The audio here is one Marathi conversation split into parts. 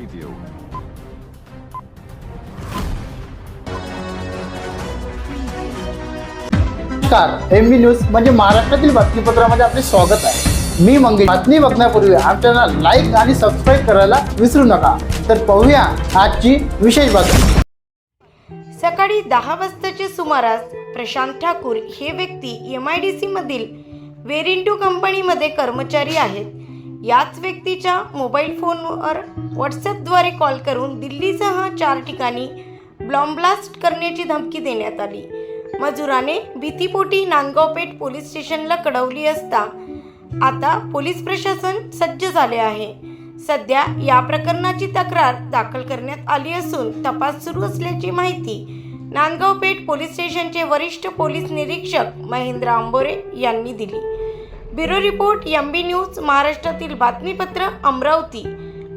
preview. नमस्कार एम बी न्यूज म्हणजे महाराष्ट्रातील बातमीपत्रामध्ये आपले स्वागत आहे. मी मंगेश. बातमी बघण्यापूर्वी आमच्या लाईक आणि सबस्क्राईब करायला विसरू नका. तर पाहूया आजची विशेष बातमी. सकाळी दहा वाजताच्या सुमारास प्रशांत ठाकूर हे व्यक्ती एम आय डी सीमधील वेरिंटू कंपनीमध्ये कर्मचारी आहेत. याच व्यक्तीच्या मोबाईल फोनवर व्हॉट्सॲपद्वारे कॉल करून दिल्लीसह चार ठिकाणी ब्लॉम्ब्लास्ट करण्याची धमकी देण्यात आली. मजुराने भीतीपोटी नांदगावपेठ पोलीस स्टेशनला कळवली असता आता पोलीस प्रशासन सज्ज झाले आहे. सध्या या प्रकरणाची तक्रार दाखल करण्यात आली असून तपास सुरू असल्याची माहिती नांदगावपेठ पोलीस स्टेशनचे वरिष्ठ पोलीस निरीक्षक महेंद्र आंबोरे यांनी दिली. Bureau report M B news महाराष्ट्रातील बातमीपत्र अमरावती.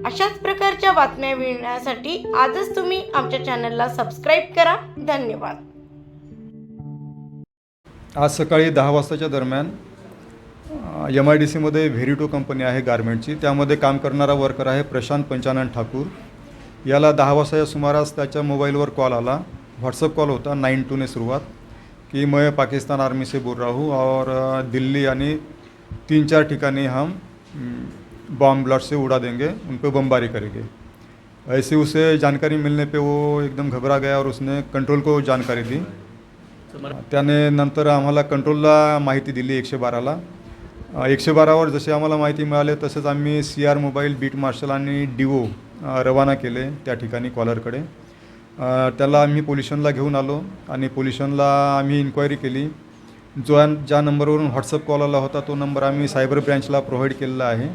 अशाच प्रकारच्या बातम्या मिळण्यासाठी आजच तुम्ही आमच्या चॅनलला सबस्क्राईब करा. धन्यवाद. आज सकाळी दहा वाजताच्या दरम्यान एम आय डी सीमध्ये व्हेरिटो कंपनी आहे गारमेंटची. त्यामध्ये काम करणारा वर्कर आहे प्रशांत पंचानन ठाकूर. याला दहा वाजताच्या सुमारास त्याच्या मोबाईलवर कॉल आला. व्हॉट्सअप कॉल होता नाईन टूने सुरुवात. की मैं पाकिस्तान आर्मी से बोल रहा हूँ और दिल्ली आणि तीन चार ठिकाने हम बॉम्ब ब्लास्ट से उड़ा देंगे उन पर बमबारी करेंगे। ऐसे उसे जानकारी मिलने पे वो एकदम घबरा गया और उसने कंट्रोल को जानकारी दी। त्याने नंतर आम्हाला कंट्रोलला माहिती दिली एकशे बाराला एकशे बारावर जसे आम्हाला माहिती मिळाले तसंच आम्ही C R mobile beat marshal आणि डिओ रवाना केले त्या ठिकाणी कॉलरकडे त्याला आम्ही पोल्युशनला घेऊन आलो आणि पोल्युशनला आम्ही इन्क्वायरी केली जो ज्या नंबरवरून व्हॉट्सअप कॉल आला होता तो नंबर आम्ही सायबर ब्रँचला प्रोव्हाइड केलेला आहे.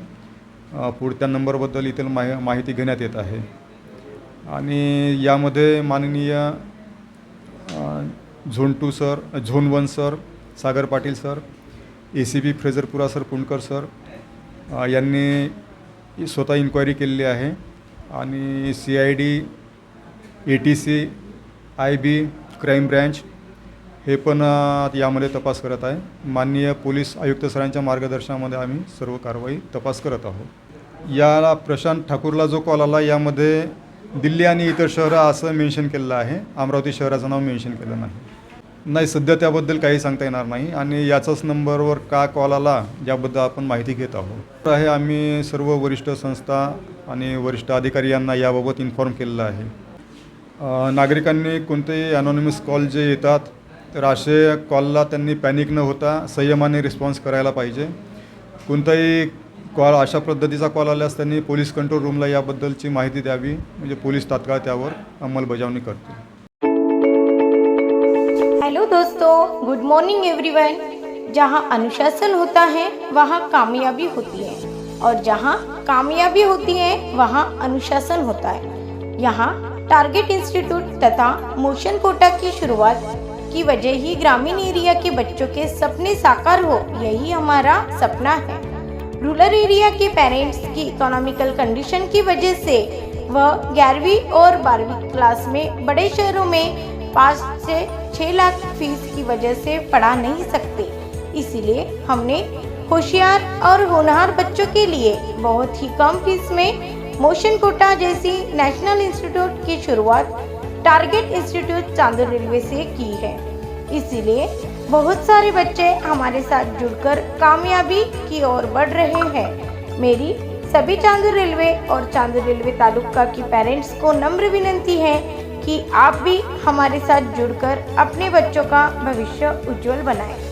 पुढच्या नंबरबद्दल इथे माहि माहिती घेण्यात येत आहे. आणि यामध्ये माननीय zone two sir zone one sir Sagar Patil sir A C B Frazerpura sir Punkar sir यांनी स्वतः इन्क्वायरी केलेली आहे. आणि C I D A T C I B crime branch हे पण यामध्ये तपास करत आहे. माननीय पोलीस आयुक्त सरांच्या मार्गदर्शनामध्ये आम्ही सर्व कारवाई तपास करत आहोत. याला प्रशांत ठाकूरला जो कॉल आला यामध्ये दिल्ली आणि इतर शहरं असं मेन्शन केलेलं आहे. अमरावती शहराचं नाव मेन्शन केलं नाही. नाही सध्या त्याबद्दल काही सांगता येणार नाही आणि याचाच नंबरवर का कॉल आला याबद्दल आपण माहिती घेत आहोत. तर आहे आम्ही सर्व वरिष्ठ संस्था आणि वरिष्ठ अधिकारी यांना याबाबत इन्फॉर्म केलेलं आहे. नागरिकांनी कोणतेही अनॉनिमस कॉल जे येतात तर असे कॉलला त्यांनी पॅनिक न होता संयमाने रिस्पॉन्स करायला पाहिजे. कोणताही कॉल अशा पद्धतीचा कॉल आल्यास त्यांनी पोलीस कंट्रोल रूमला याबद्दलची माहिती द्यावी. म्हणजे पोलीस तात्काळ त्यावर अंमलबजावणी करतील. हेलो दोस्तों गुड मॉर्निंग एवरीवन जहां अनुशासन होता है वहाँ कामयाबी होती है. और जहां कामयाबी होती है वहाँ अनुशासन होता है. यहां टारगेट इंस्टीट्यूट तथा मोशन कोटा की शुरुआत की वजह ही ग्रामीण एरिया के बच्चों के सपने साकार हो, यही हमारा सपना है। रूरल एरिया के पेरेंट्स की इकोनॉमिकल कंडीशन की वजह से वह ग्यारहवीं और बारहवीं क्लास में बड़े शहरों में पाँच से छः लाख फ़ीस की वजह से पढ़ा नहीं सकते। इसीलिए हमने होशियार और होनहार बच्चों के लिए बहुत ही कम फ़ीस में मोशन कोटा जैसी नेशनल इंस्टीट्यूट की शुरुआत टारगेट इंस्टीट्यूट चांदर रेलवे से की है। इसीलिए बहुत सारे बच्चे हमारे साथ जुड़कर कामयाबी की ओर बढ़ रहे हैं। मेरी सभी चांदूर रेलवे और चांदूर रेलवे तालुका की पेरेंट्स को नम्र विनंती है कि आप भी हमारे साथ जुड़कर अपने बच्चों का भविष्य उज्जवल बनाएँ।